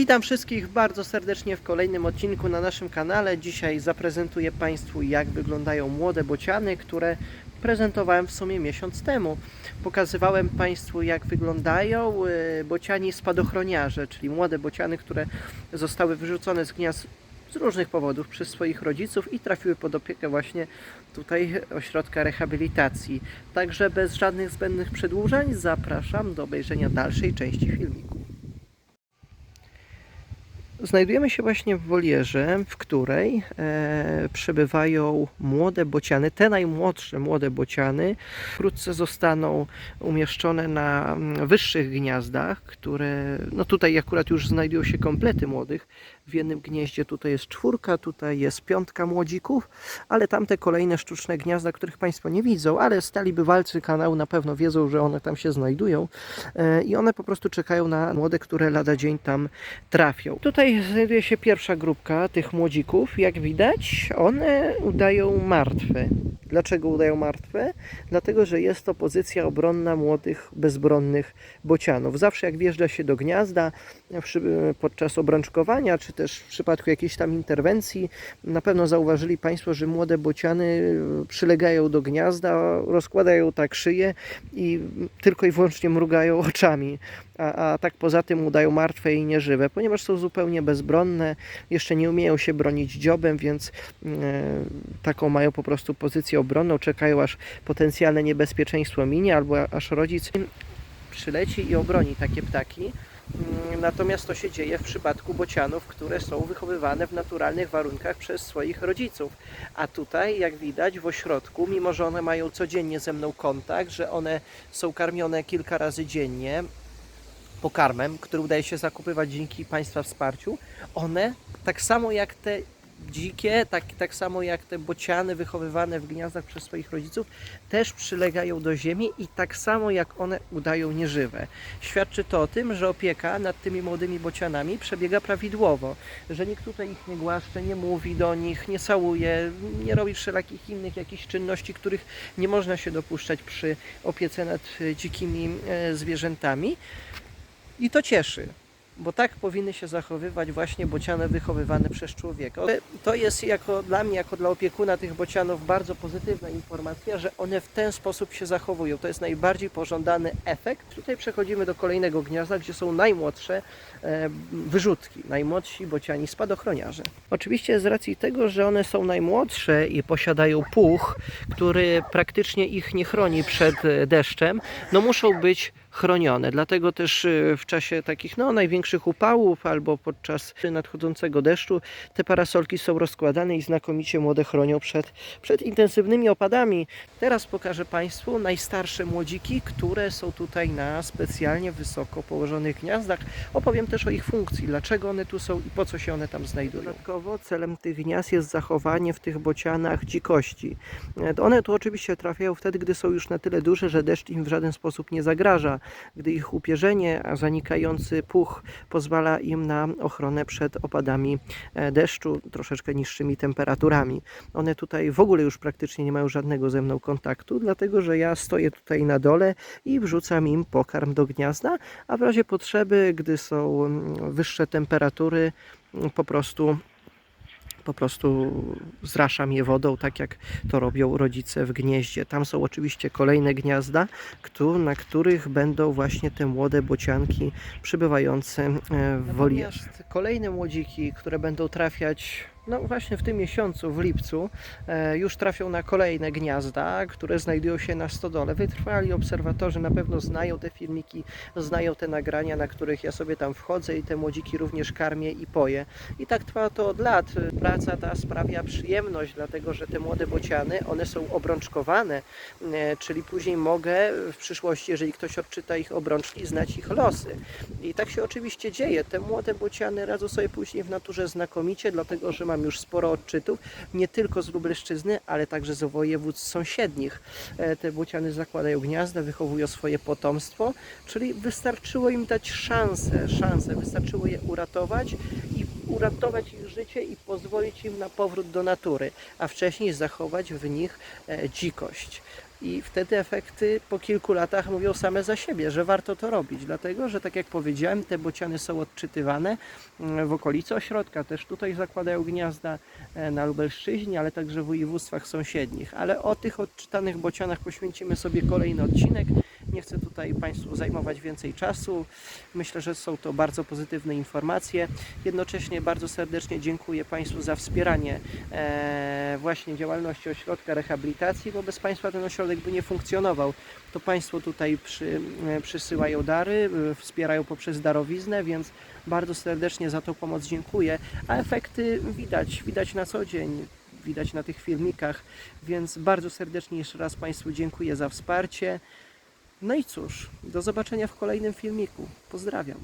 Witam wszystkich bardzo serdecznie w kolejnym odcinku na naszym kanale. Dzisiaj zaprezentuję Państwu, jak wyglądają młode bociany, które prezentowałem w sumie miesiąc temu. Pokazywałem Państwu, jak wyglądają e, bociani spadochroniarze, czyli młode bociany, które zostały wyrzucone z gniazd z różnych powodów przez swoich rodziców i trafiły pod opiekę właśnie tutaj ośrodka rehabilitacji. Także bez żadnych zbędnych przedłużeń zapraszam do obejrzenia dalszej części filmiku. Znajdujemy się właśnie w wolierze, w której e, przebywają młode bociany, te najmłodsze młode bociany. Wkrótce zostaną umieszczone na mm, wyższych gniazdach, które, no tutaj akurat już znajdują się komplety młodych. W jednym gnieździe tutaj jest czwórka, tutaj jest piątka młodzików, ale tamte kolejne sztuczne gniazda, których Państwo nie widzą, ale stali bywalcy kanału na pewno wiedzą, że one tam się znajdują e, i one po prostu czekają na młode, które lada dzień tam trafią. Tutaj znajduje się pierwsza grupka tych młodzików. Jak widać, one udają martwe. Dlaczego udają martwe? Dlatego, że jest to pozycja obronna młodych, bezbronnych bocianów. Zawsze jak wjeżdża się do gniazda podczas obrączkowania, czy też w przypadku jakiejś tam interwencji, na pewno zauważyli Państwo, że młode bociany przylegają do gniazda, rozkładają tak szyję i tylko i wyłącznie mrugają oczami a, a tak poza tym udają martwe i nieżywe, ponieważ są zupełnie bezbronne, jeszcze nie umieją się bronić dziobem, więc e, taką mają po prostu pozycję obronną, czekają aż potencjalne niebezpieczeństwo minie, albo aż rodzic przyleci i obroni takie ptaki. Mm, Natomiast to się dzieje w przypadku bocianów, które są wychowywane w naturalnych warunkach przez swoich rodziców. A tutaj, jak widać, w ośrodku, mimo że one mają codziennie ze mną kontakt, że one są karmione kilka razy dziennie, pokarmem, który udaje się zakupywać dzięki Państwa wsparciu, one tak samo jak te dzikie, tak, tak samo jak te bociany wychowywane w gniazdach przez swoich rodziców, też przylegają do ziemi i tak samo jak one udają nieżywe. Świadczy to o tym, że opieka nad tymi młodymi bocianami przebiega prawidłowo, że nikt tutaj ich nie głaszcze, nie mówi do nich, nie całuje, nie robi wszelakich innych jakichś czynności, których nie można się dopuszczać przy opiece nad dzikimi e, zwierzętami. I to cieszy, bo tak powinny się zachowywać właśnie bociany wychowywane przez człowieka. To jest jako, dla mnie, jako dla opiekuna tych bocianów, bardzo pozytywna informacja, że one w ten sposób się zachowują. To jest najbardziej pożądany efekt. Tutaj przechodzimy do kolejnego gniazda, gdzie są najmłodsze e, wyrzutki, najmłodsi bociani spadochroniarze. Oczywiście z racji tego, że one są najmłodsze i posiadają puch, który praktycznie ich nie chroni przed e, deszczem, no muszą być chronione. Dlatego też y, w czasie takich no, największych upałów albo podczas nadchodzącego deszczu te parasolki są rozkładane i znakomicie młode chronią przed, przed intensywnymi opadami. Teraz pokażę Państwu najstarsze młodziki, które są tutaj na specjalnie wysoko położonych gniazdach. Opowiem też o ich funkcji, dlaczego one tu są i po co się one tam znajdują. Dodatkowo celem tych gniazd jest zachowanie w tych bocianach dzikości. E, One tu oczywiście trafiają wtedy, gdy są już na tyle duże, że deszcz im w żaden sposób nie zagraża gdy ich upierzenie, a zanikający puch pozwala im na ochronę przed opadami e, deszczu, troszeczkę niższymi temperaturami. One tutaj w ogóle już praktycznie nie mają żadnego ze mną kontaktu, dlatego że ja stoję tutaj na dole i wrzucam im pokarm do gniazda, a w razie potrzeby, gdy są mm, wyższe temperatury, mm, po prostu po prostu zraszam je wodą, tak jak to robią rodzice w gnieździe. Tam są oczywiście kolejne gniazda, na których będą właśnie te młode bocianki przybywające e, w wolierze. Kolejne młodziki, które będą trafiać no właśnie w tym miesiącu, w lipcu, e, już trafią na kolejne gniazda, które znajdują się na stodole. Wytrwali obserwatorzy na pewno znają te filmiki, znają te nagrania, na których ja sobie tam wchodzę i te młodziki również karmię i poję. I tak trwa to od lat. Praca ta sprawia przyjemność, dlatego że te młode bociany, one są obrączkowane, e, czyli później mogę w przyszłości, jeżeli ktoś odczyta ich obrączki, znać ich losy. I tak się oczywiście dzieje. Te młode bociany radzą sobie później w naturze znakomicie, dlatego że mam już sporo odczytów, nie tylko z Lubelszczyzny, ale także z województw sąsiednich. E, Te bociany zakładają gniazda, wychowują swoje potomstwo, czyli wystarczyło im dać szansę, szansę, wystarczyło je uratować i uratować ich życie i pozwolić im na powrót do natury, a wcześniej zachować w nich e, dzikość. I wtedy efekty po kilku latach mówią same za siebie, że warto to robić, dlatego że tak jak powiedziałem, te bociany są odczytywane mm, w okolicy ośrodka, też tutaj zakładają gniazda e, na Lubelszczyźnie, ale także w województwach sąsiednich. Ale o tych odczytanych bocianach poświęcimy sobie kolejny odcinek. Nie chcę tutaj Państwu zajmować więcej czasu. Myślę, że są to bardzo pozytywne informacje. Jednocześnie bardzo serdecznie dziękuję Państwu za wspieranie e, właśnie działalności ośrodka rehabilitacji, bo bez Państwa ten ośrodek by nie funkcjonował. To Państwo tutaj przy, e, przysyłają dary, e, wspierają poprzez darowiznę, więc bardzo serdecznie za tą pomoc dziękuję. A efekty widać, widać na co dzień widać na tych filmikach, więc bardzo serdecznie jeszcze raz Państwu dziękuję za wsparcie. No i cóż, do zobaczenia w kolejnym filmiku. Pozdrawiam.